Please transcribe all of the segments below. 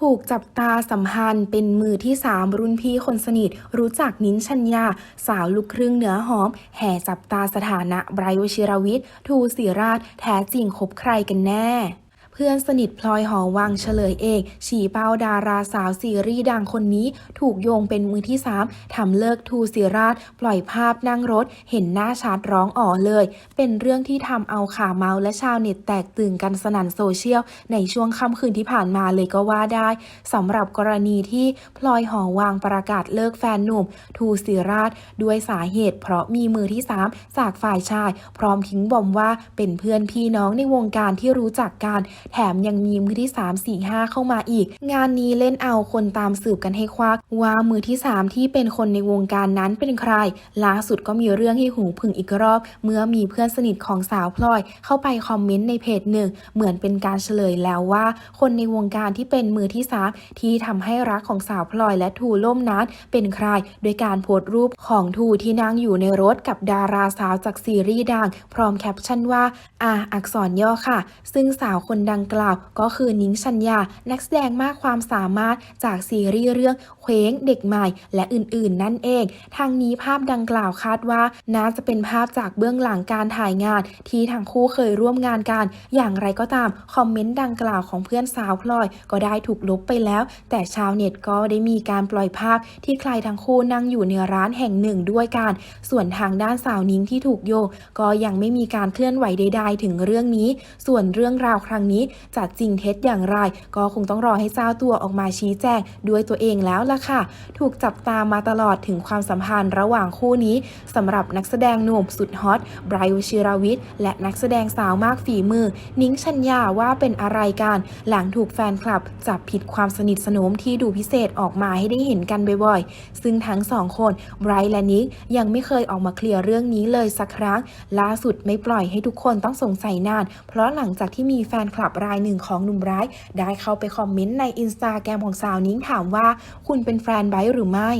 ถูกจับตาสัมพันธ์เป็นมือที่ 3 รุ่นพี่คนสนิท รู้จักนิ้นชัญญา สาวลูกครึ่งเหนือหอม แห่จับตาสถานะไบรท์วชิรวิทย์ทูศิราช แท้จริงคบใครกันแน่ เพื่อนสนิทพลอยหอวังเฉลยเองฉีเป้าดาราสาวซีรีส์ดังคนนี้ ถูกโยงเป็นมือที่ 3ทำเลิกทูศิราช ปล่อยภาพนั่งรถ เห็นหน้าชาร์จร้องอ๋อเลย เป็นเรื่องที่ทำเอาข่าวเมาและชาวเน็ตแตกตื่นกันสนั่นโซเชียล ในช่วงค่ำคืนที่ผ่านมาเลยก็ว่าได้สำหรับกรณีที่พลอยหอวังประกาศเลิกแฟนหนุ่ม ทูศิราช ด้วยสาเหตุ เพราะมีมือที่ 3 จากฝ่ายชาย พร้อมทิ้งบอมว่าเป็นเพื่อนพี่น้องในวงการที่รู้จักกันแถมยังมีมือที่ 3 4 5 เข้ามาอีก งานนี้เล่นเอาคนตามสืบกันให้ควัก ว่ามือที่ 3 ที่เป็นคนในวงการนั้นเป็นใคร ล่าสุดก็มีเรื่องให้หูผึ่งอีกรอบ เมื่อมีเพื่อนสนิทของสาวพลอย เข้าไปคอมเมนต์ในเพจหนึ่ง เหมือนเป็นการเฉลยแล้วว่า คนในวงการที่เป็นมือที่ 3 ที่ทำให้รักของสาวพลอยและทูล่มนั้นเป็นใคร โดยการโพสต์รูปของทูที่นั่งอยู่ในรถกับดาราสาวจากซีรีส์ดัง พร้อมแคปชั่นว่าอ่าอักษรย่อค่ะ ซึ่งสาวคนดังกล่าว ก็คือนิ้งชัญญา นักแสดงมากความสามารถจากซีรีส์เรื่องเคว้งเด็กใหม่ และอื่นๆ นั่นเอง ทางนี้ภาพดังกล่าวคาดว่าน่าจะเป็นภาพจากเบื้องหลังการถ่ายงาน ที่ทั้งคู่เคยร่วมงานกัน อย่างไรก็ตามคอมเมนต์ดังกล่าวของเพื่อนสาวพลอย ก็ได้ถูกลบไปแล้ว แต่ชาวเน็ตก็ได้มีการปล่อยภาพที่ใครทั้งคู่นั่งอยู่ในร้านแห่งหนึ่งด้วยกัน ส่วนทางด้านสาวนิ้งที่ถูกโยก็ยังไม่มีการเคลื่อนไหวใด ๆ ถึงเรื่องนี้ ส่วนเรื่องราวครั้งนี้จะจริงเท็จอย่างไร ก็คงต้องรอให้เจ้าตัวออกมาชี้แจงด้วยตัวเองแล้วล่ะค่ะ ถูกจับตามมาตลอดถึงความสัมพันธ์ระหว่างคู่นี้สำหรับนักแสดงหนุ่มสุดฮอตไบรท์วชิรวิทย์และนักแสดงสาวมากฝีมือ นิ้งชัญญาว่าเป็นอะไรกัน หลังถูกแฟนคลับ จับผิดความสนิทสนมที่ดูพิเศษออกมาให้ได้เห็นกันบ่อยๆ ซึ่งทั้งสองคนไบรท์และนิกยังไม่เคยออกมาเคลียร์เรื่องนี้เลยสักครั้ง ล่าสุดไม่ปล่อยให้ทุกคนต้องสงสัยนาน เพราะหลังจากที่มีแฟนคลับรายหนึ่งของหนุ่มไบรท์ได้เข้าไปคอมเมนต์ในอินสตาแกรมของสาวนิ้งถามว่า คุณเป็นแฟนไบรท์หรือไม่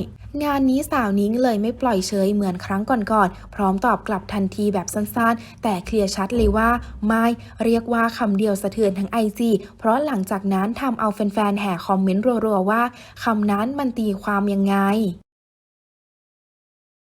งานนี้สาวนิ้งเลยไม่ปล่อยเฉยเหมือนครั้งก่อนๆ พร้อมตอบกลับทันทีแบบสั้นๆ แต่เคลียร์ชัดเลยว่า ไม่ เรียกว่าคำเดียวสะเทือนทั้งไอจีเพราะหลังจากนั้นทำเอาแฟนๆ แห่คอมเมนต์รัวๆว่าคำนั้นมันตีความยังไง